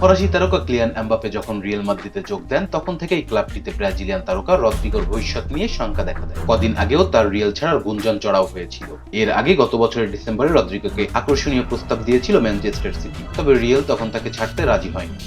ফরাসি তারকা ক্লিয়ান অ্যাম্বাপে যখন রিয়েল মাদ্রিদে যোগ দেন, তখন থেকেই ক্লাবটিতে ব্রাজিলিয়ান তারকা রদ্রিগোর ভবিষ্যৎ নিয়ে শঙ্কা দেখা দেয়। কদিন আগেও তার রিয়েল ছাড়ার গুঞ্জন চড়াও হয়েছিল। এর আগে গত বছরের ডিসেম্বরে রদ্রিগোকে আকর্ষণীয় প্রস্তাব দিয়েছিল ম্যানচেস্টার সিটি, তবে রিয়েল তখন তাকে ছাড়তে রাজি হয়নি।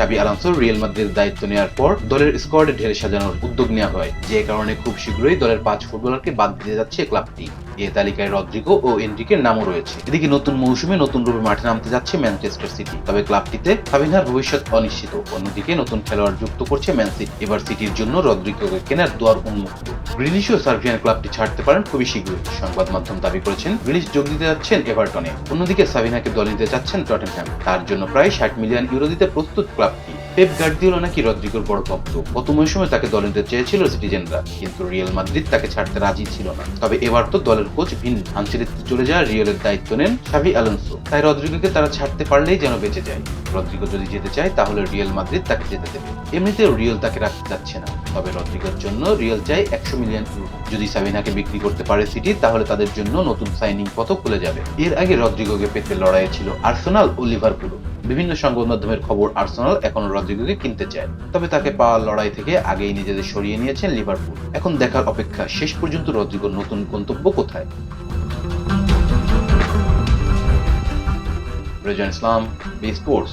চাবি আলানসো রিয়েল মাদ্রিদের দায়িত্ব নেওয়ার পর দলের স্কোয়াডে ঢেলে সাজানোর উদ্যোগ নেওয়া হয়। যে কারণে খুব শীঘ্রই দলের পাঁচ ফুটবলারকে বাদ দিতে যাচ্ছে ক্লাবটি। এ তালিকায় রদ্রিগো ও এনরিকের নামও রয়েছে। এদিকে নতুন মৌসুমে নতুন রূপে মাঠে নামতে যাচ্ছে ম্যানচেস্টার সিটি। তবে ক্লাবটিতে ফাবিনহার ভবিষ্যৎ অনিশ্চিত। অন্যদিকে নতুন খেলোয়াড় যুক্ত করছে ম্যান সিটি। এবার সিটির জন্য রদ্রিগোকে কেনার দুয়ার উন্মুক্ত। গ্রিলিশ ও সার্ভিয়ান ক্লাবটি ছাড়তে পারেন খুবই শীঘ্রই, সংবাদ মাধ্যম দাবি করেছেন গ্রিলিশ যোগ দিতে যাচ্ছেন এভারটনে অন্যদিকে সাবিনাকে দল নিতে যাচ্ছেন টটেনহ্যাম তার জন্য প্রায় ষাট মিলিয়ন ইউরো দিতে প্রস্তুত ক্লাবটি পেপ গার্দিওলা নাকি রদ্রিগোর বড় ভক্ত। গত মৌসুমে তাকে দলে নিতে চেয়েছিল সিটিজেনরা কিন্তু রিয়েল মাদ্রিদ তাকে ছাড়তে রাজি ছিল না। তবে এবার তো দলের কোচ ভিন আনচেলিতে চলে যায় রিয়েলের দায়িত্ব নেন সাবি আলোনসো তাই রদ্রিগোকে তারা ছাড়তে পারলেই যেন বেঁচে যায়। রদ্রিগো যদি যেতে চায়, তাহলে রিয়েল মাদ্রিদ তাকে যেতে দেবে। এমনিতেও রিয়েল তাকে রাখতে চাচ্ছে না। তবে রদ্রিগোর জন্য। রিয়েল চাই একশো মিলিয়ন ইউরো। যদি সাবিনাকে বিক্রি করতে পারে সিটি, তাহলে তাদের জন্য নতুন সাইনিং পথ খুলে যাবে। এর আগে রদ্রিগোকে পেতে লড়াইয়ে ছিল আর্সেনাল ও লিভারপুলও। বিভিন্ন সংবাদ মাধ্যমের খবর আর্সেনাল এখন রদ্রিগোকে কিনতে চায় তবে তাকে পাওয়ার লড়াই থেকে আগেই নিজেদের সরিয়ে নিয়েছেন লিভারপুল। এখন দেখার অপেক্ষা, শেষ পর্যন্ত রদ্রিগোর নতুন গন্তব্য কোথায়? Rezan Islam, B sports.